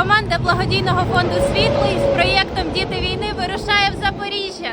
Команда благодійного фонду Світлий з проєктом Діти війни вирушає в Запоріжжя.